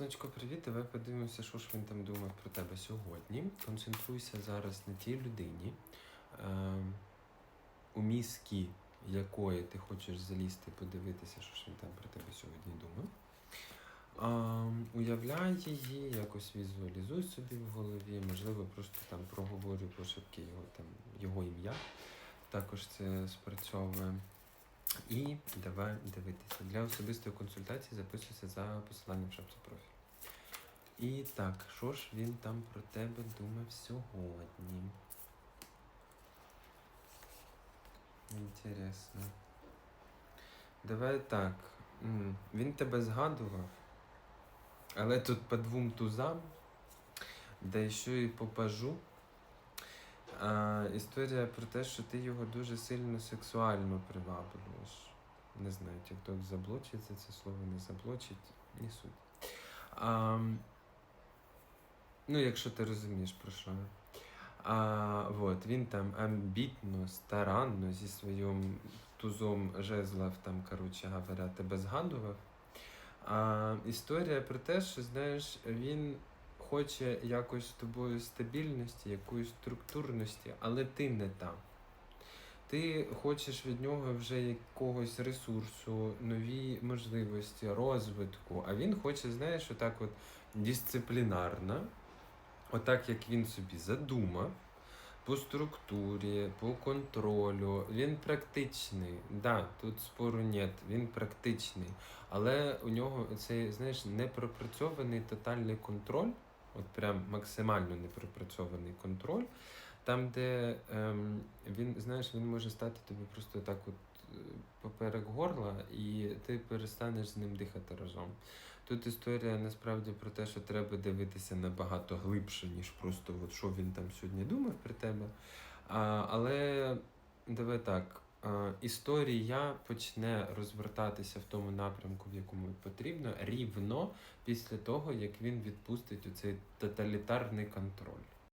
Сонечко, привіт. Давай подивимося, що ж він там думав про тебе сьогодні. Концентруйся зараз на тій людині, е, у мізки якої ти хочеш залізти, подивитися, що ж він там про тебе сьогодні думав. А, уявляй її, якось візуалізуй собі в голові, можливо, просто там проговорюй пошепки його, його ім'я. Також це спрацьовує. І давай дивитися. Для особистої консультації записуйся за посиланням в шапці профілю. І так, що ж він там про тебе думав сьогодні? Інтересно. Давай так. Він тебе згадував, але тут по двом тузам, да ще і по пажу. А, історія про те, що ти його дуже сильно сексуально приваблюєш. Не знаю, TikTok заблочить за це слово, не заблочить, не суть. А, ну, якщо ти розумієш про що. А, вот, він там амбітно, старанно зі своїм тузом жезлов, там, коротше говоря, тебе згадував. А, історія про те, що знаєш, він хоче якось з тобою стабільності, якоїсь структурності, але ти не там. Ти хочеш від нього вже якогось ресурсу, нові можливості, розвитку. А він хоче, знаєш, отак от дисциплінарно, отак як він собі задумав, по структурі, по контролю. Він практичний. Да, тут спору нет, він практичний. Але у нього цей, знаєш, непропрацьований тотальний контроль, от прям максимально непропрацьований контроль, там, де ем, він, знаєш, він може стати тобі просто так от е, поперек горла, і ти перестанеш з ним дихати разом. Тут історія насправді про те, що треба дивитися набагато глибше, ніж просто от, що він там сьогодні думав про тебе. А, але давай так. А, Історія почне розвертатися в тому напрямку, в якому потрібно, рівно після того, як він відпустить оцей тоталітарний контроль.